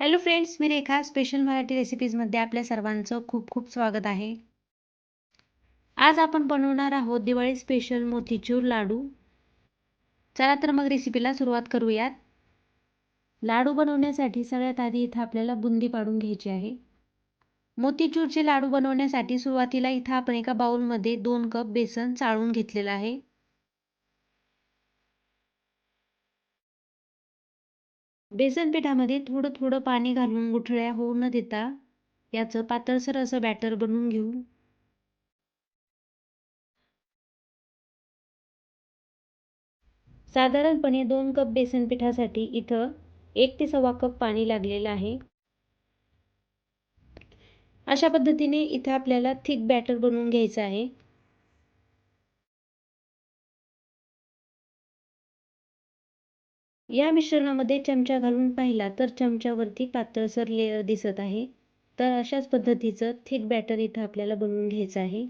Hello friends मी Rekha. Special Marathi रेसिपीजमध्ये आपल्या सर्वांचं खूप खूप स्वागत आहे. आज आपण बनवणार आहोत दिवाळी स्पेशल मोतीचूर लाडू. चला तर मग रेसिपीला सुरुवात करूयात. लाडू बनवण्यासाठी सगळ्यात आधी इथं आपल्याला बुंदी पाडून घ्यायची आहे. मोतीचूरचे लाडू बनवण्यासाठी सुरुवातीला इथं आपण एका बाउलमध्ये दोन कप बेसन चाळून घेतलेलं आहे. बेसन पिठामध्ये थोडं थोडं पाणी घालून गुठळ्या होऊ न देता याचं पातळसर असं बॅटर बनवून घेऊ. साधारणपणे दोन कप बेसन पिठासाठी इथं एक ते सव्वा कप पाणी लागलेलं आहे. अशा पद्धतीने इथं आपल्याला थिक बॅटर बनवून घ्यायचं आहे. या मिश्रणामध्ये चमचा घालून पाहिला तर चमच्यावरती पातळसर लेअर दिसत आहे. तर अशाच पद्धतीचं थिक बॅटर इथं आपल्याला बनवून घ्यायचं आहे.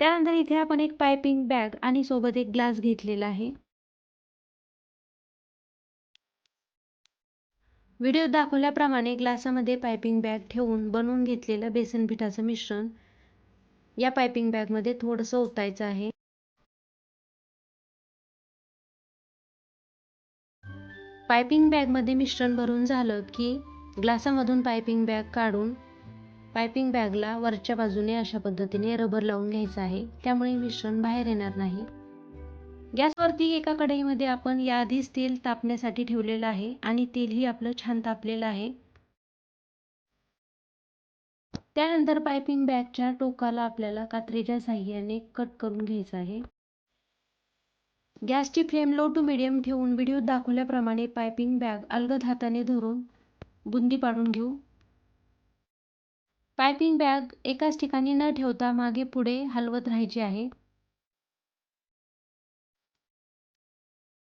त्यानंतर इथे आपण एक पायपिंग बॅग आणि सोबत एक ग्लास घेतलेला आहे. व्हिडिओ दाखवल्याप्रमाणे ग्लासामध्ये पायपिंग बॅग ठेवून बनवून घेतलेलं बेसन पिठाचं मिश्रण या पायपिंग बॅगमध्ये थोडंसं ओतायचं आहे. पायपिंग बॅगमध्ये मिश्रण भरून झालं की ग्लासामधून पायपिंग बॅग काढून पायपिंग बॅगला वरच्या बाजूने अशा पद्धतीने रबर लावून घ्यायचं आहे. त्यामुळे मिश्रण बाहेर येणार नाही. गॅसवरती एका कढईमध्ये आपण याआधीच तेल तापण्यासाठी ठेवलेलं आहे आणि तेलही आपलं छान तापलेलं आहे. त्यानंतर पायपिंग बॅगच्या टोकाला आपल्याला कात्रीच्या साह्याने कट करून घ्यायचं आहे. गॅसची फ्लेम लो टू मिडियम ठेवून व्हिडिओ दाखवल्याप्रमाणे पायपिंग बॅग अलगद हाताने धरून बुंदी पाडून घेऊ. पायपिंग बॅग एकाच ठिकाणी न ठेवता मागे पुढे हलवत राहायची आहे.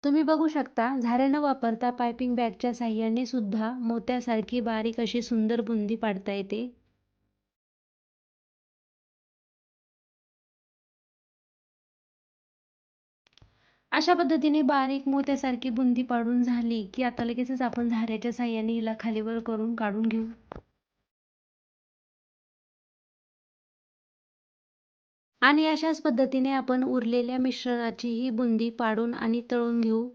तुम्ही बघू शकता झारे न वापरता पायपिंग बॅगच्या साह्याने सुद्धा मोत्यासारखी बारीक अशी सुंदर बुंदी पाडता येते. अशा पद्धतीने बारीक मोत्यासारखी बुंदी पाडून झाली की आता लगेचच आपण झाऱ्याच्या साह्याने हिला खालीवर करून काढून घेऊ. आणि अशाच पद्धतीने आपण उरलेल्या मिश्रणाची ही बुंदी पाडून आणि तळून घेऊ.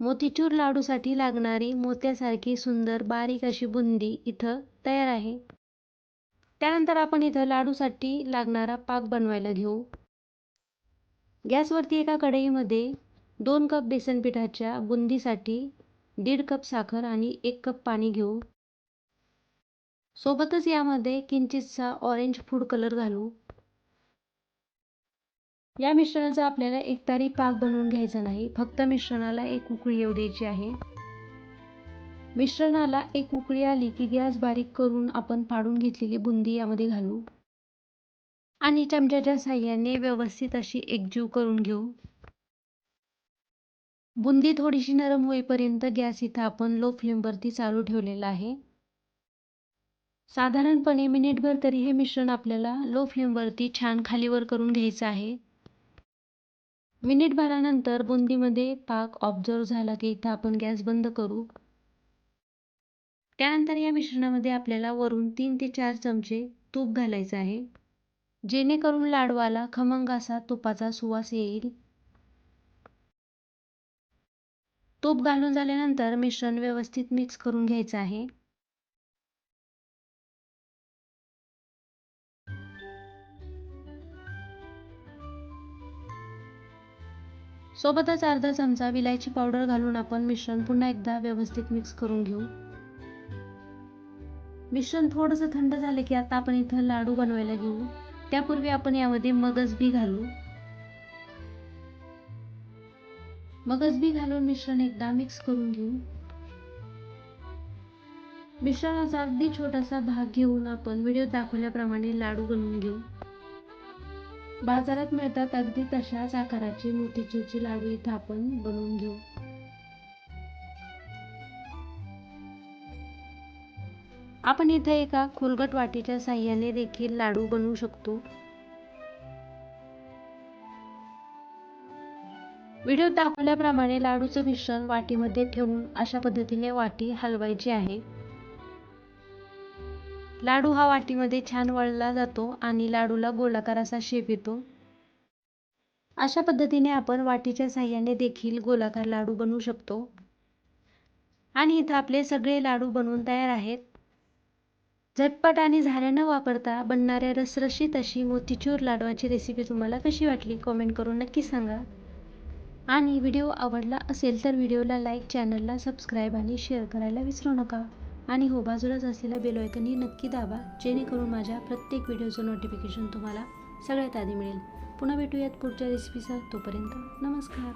मोतीचूर लाडूसाठी लागणारी मोत्यासारखी सुंदर बारीक अशी बुंदी इथं तयार आहे. त्यानंतर आपण इथं लाडूसाठी लागणारा पाक बनवायला घेऊ. गॅसवरती एका कढईमध्ये दोन कप बेसन पिठाच्या बुंदीसाठी दीड कप साखर आणि एक कप पाणी घेऊ. सोबतच यामध्ये किंचितसा ऑरेंज फूड कलर घालू. या मिश्रणाचा आपल्याला एकतारी पाक बनवून घ्यायचा नाही. फक्त मिश्रणाला एक उकळी येऊ द्यायची आहे. मिश्रणाला एक उकळी आली की गॅस बारीक करून आपण पाडून घेतलेली बुंदी यामध्ये घालू. आणि चमच्याच्या साह्याने व्यवस्थित अशी एकजीव करून घेऊ. बुंदी थोडीशी नरम होईपर्यंत गॅस इथं आपण लो फ्लेमवरती चालू ठेवलेला आहे. साधारणपणे मिनिटभर तरी हे मिश्रण आपल्याला लो फ्लेमवरती छान खालीवर करून घ्यायचं आहे. मिनिटभरानंतर बुंदीमध्ये पाक ऑब्झर्व झाला की इथं आपण गॅस बंद करू. त्यानंतर या मिश्रणामध्ये आपल्याला वरून तीन ते चार चमचे तूप घालायचं आहे. जेणेकरून लाडवाला खमंग असा तुपाचा सुवास येईल. तूप घालून झाल्यानंतर मिश्रण व्यवस्थित मिक्स करून घ्यायचं आहे. सोबतच अर्धा चमचा विलायची पावडर घालून आपण मिश्रण पुन्हा एकदा व्यवस्थित मिक्स करून घेऊ. मिश्रण थोडंसं थंड झालं की आता आपण इथं लाडू बनवायला घेऊ. त्यापूर्वी आपण यामध्ये मगज बी घालू. मगज बी घालून मिश्रण एकदा मिक्स करून घेऊ. मिश्रणाचा अगदी छोटासा भाग घेऊन आपण व्हिडिओ दाखवल्याप्रमाणे लाडू बनवून घेऊ. बाजारात मिळतात अगदी तशाच आकाराची मोतीचूरची लाडू इथं आपण बनवून घेऊ. आपण इथे एका खोलगट वाटीच्या साह्याने देखील लाडू बनवू शकतो. व्हिडिओत दाखवल्याप्रमाणे लाडूचं मिश्रण वाटीमध्ये ठेवून अशा पद्धतीने वाटी हलवायची आहे. लाडू हा वाटीमध्ये छान वळला जातो आणि लाडूला गोलाकार असा शेप येतो. अशा पद्धतीने आपण वाटीच्या साह्याने देखील गोलाकार लाडू बनवू शकतो. आणि इथं आपले सगळे लाडू बनवून तयार आहेत. झटपट आणि झाल्या न वापरता बनणाऱ्या रसरशीत अशी मोतीचूर लाडवाची रेसिपी तुम्हाला कशी वाटली कॉमेंट करून नक्की सांगा. आणि व्हिडिओ आवडला असेल तर व्हिडिओला लाईक चॅनलला सबस्क्राईब आणि शेअर करायला विसरू नका. आणि हो बाजूलाच असलेला बेल आयकनही नक्की दाबा जेणेकरून माझ्या प्रत्येक व्हिडिओचं नोटिफिकेशन तुम्हाला सगळ्यात आधी मिळेल. पुन्हा भेटूयात पुढच्या रेसिपीसह तोपर्यंत नमस्कार.